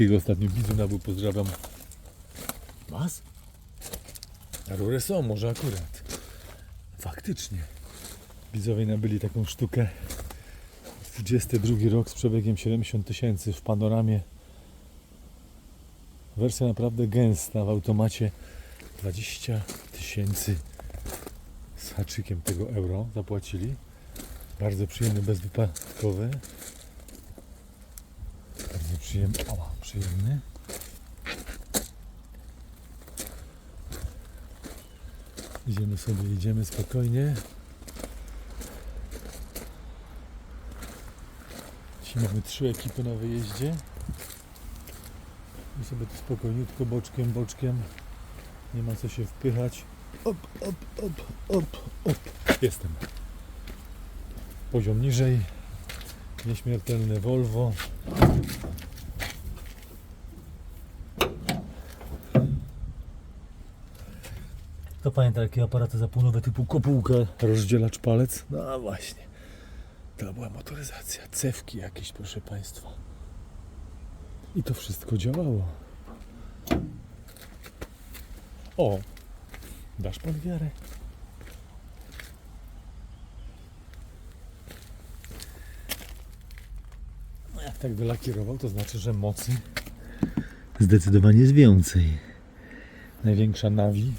takiego ostatnio bizuna był, pozdrawiam. Mas? Na rurę są, może akurat. Faktycznie. Widzowie nabyli taką sztukę. 22 rok z przebiegiem 70 tysięcy w panoramie. Wersja naprawdę gęsta w automacie. 20 tysięcy z haczykiem tego euro zapłacili. Bardzo przyjemny, bezwypadkowy. Bardzo przyjemny. Przyjemny. Idziemy sobie, idziemy spokojnie. Dzisiaj mamy trzy ekipy na wyjeździe. I sobie tu spokojniutko, boczkiem, boczkiem. Nie ma co się wpychać. Op, op, op, op, op. Jestem. Poziom niżej. Nieśmiertelne Volvo. To pamięta jakie aparaty zapłonowe typu kopułka, rozdzielacz palec? No właśnie. To była motoryzacja. Cewki jakieś, proszę Państwa. I to wszystko działało. O! Dasz Pan wiarę? No jak tak wylakierował, to znaczy, że mocy zdecydowanie jest więcej. Największa nawi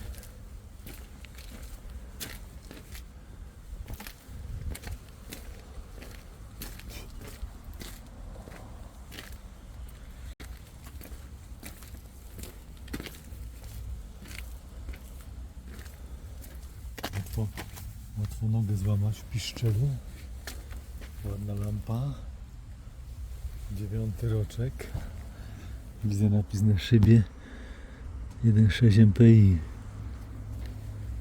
Łatwo, łatwo nogę złamać w piszczelu. Ładna lampa. Dziewiąty roczek. Widzę napis na szybie 1.6 MPI.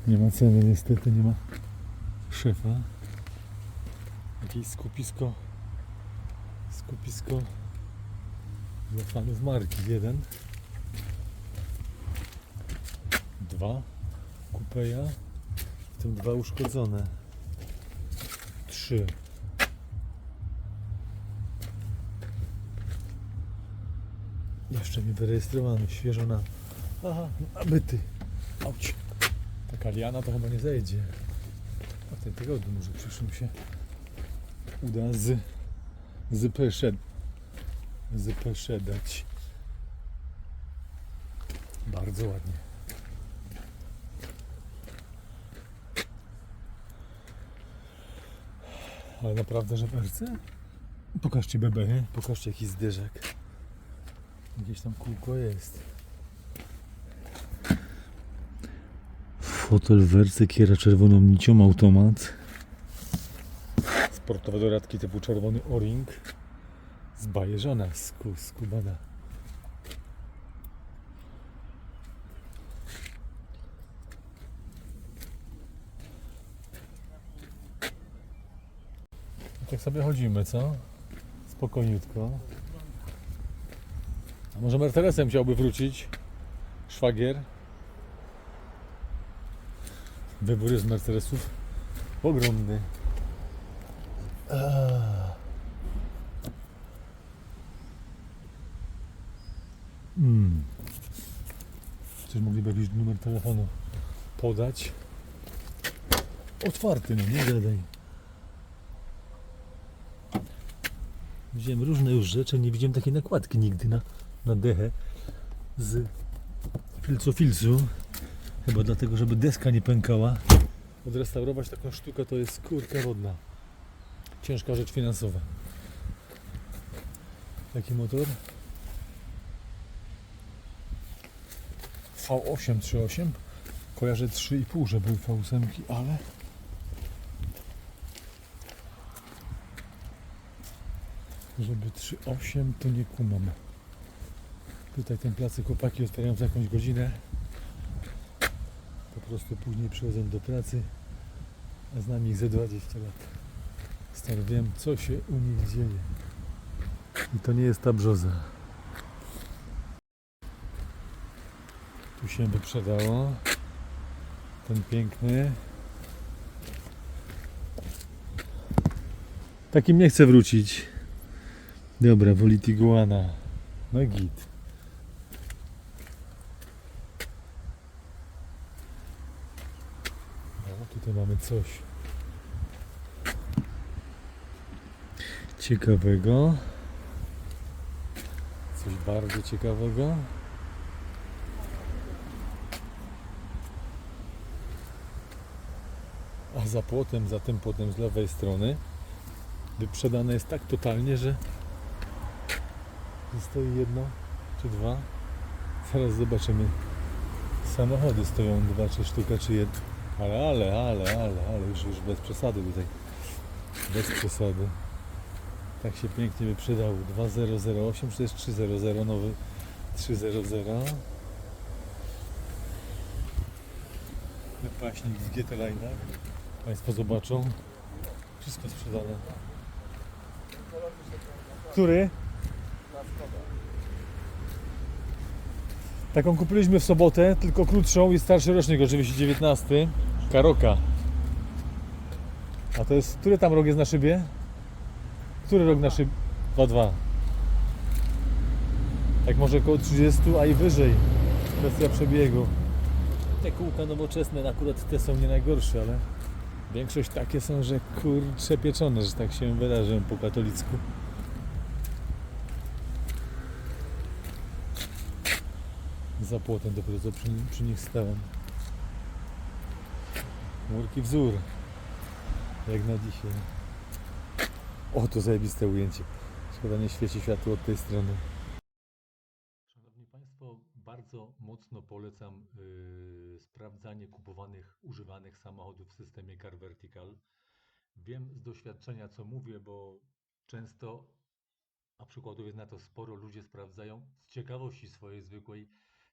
Nie ma ceny niestety, nie ma szefa. Jakieś skupisko skupisko dla fanów marki. Jeden. Dwa. Kupeja. Tym dwa uszkodzone. Trzy. Jeszcze nie wyrejestrowany, świeżo na... Aha, nabyty. Auć. Taka liana to chyba nie zejdzie. A w tym tygodniu może przyszłym się uda z... z peshed... z peszedać. Bardzo ładnie. Ale naprawdę, że berce? Pokażcie bebę, nie? Pokażcie jakiś zderzak. Gdzieś tam kółko jest. Fotel werce kiera czerwoną nicią automat. Sportowe doradki typu czerwony o-ring. Zbajeżona sku, skubana. Sobie chodzimy, co? Spokojniutko. A może Mercedesem chciałby wrócić? Szwagier? Wybór jest Mercedesów ogromny. Mm. Czy mogliby jakiś numer telefonu podać? Otwarty, no nie gadaj. Widziałem różne już rzeczy, nie widziałem takiej nakładki nigdy na, na dechę z filcu filcu. Chyba dlatego, żeby deska nie pękała. Odrestaurować taką sztukę to jest kurka wodna. Ciężka rzecz finansowa. Jaki motor? V838. Kojarzę 3,5, że były V8, ale Żeby 3,8 to nie kumam. Tutaj ten placyk chłopaki otwierają za jakąś godzinę. Po prostu później przychodzą do pracy, a z nami ich ze 20 lat. Stary wiem, co się u nich dzieje. I to nie jest ta brzoza. Tu się wyprzedało. Ten piękny. Takim nie chcę wrócić. Dobra, woli tiguana. No git. No, tutaj mamy coś ciekawego. Coś bardzo ciekawego. A za płotem, za tym płotem z lewej strony wyprzedane jest tak totalnie, że stoi jedno czy dwa. Zaraz zobaczymy. Samochody stoją dwa czy sztuka czy jedno. Ale, ale, ale, ale, ale już, już bez przesady tutaj. Bez przesady. Tak się pięknie wyprzedało. 2008 czy to jest 300 nowy 300. Wypaśnik w GT Line'ach. Państwo zobaczą. Wszystko sprzedane. Który? Taką kupiliśmy w sobotę, tylko krótszą i starszy rocznik, oczywiście 19. Karoka. A to jest, który tam rok jest na szybie? Który rok na szybie? 2-2. Tak może około 30, a i wyżej. Kwestia przebiegu. Te kółka nowoczesne akurat te są nie najgorsze, ale większość takie są, że kurcze pieczone, że tak się wyrażę po katolicku. Za płotem dopiero co przy, przy nich stałem. Murki wzór. Jak na dzisiaj. O, to zajebiste ujęcie. Szkoda nie świeci światło od tej strony. Szanowni Państwo, bardzo mocno polecam yy, sprawdzanie kupowanych, używanych samochodów w systemie Car Vertical. Wiem z doświadczenia, co mówię, bo często, a przykładów jest na to sporo, ludzie sprawdzają z ciekawości swojej zwykłej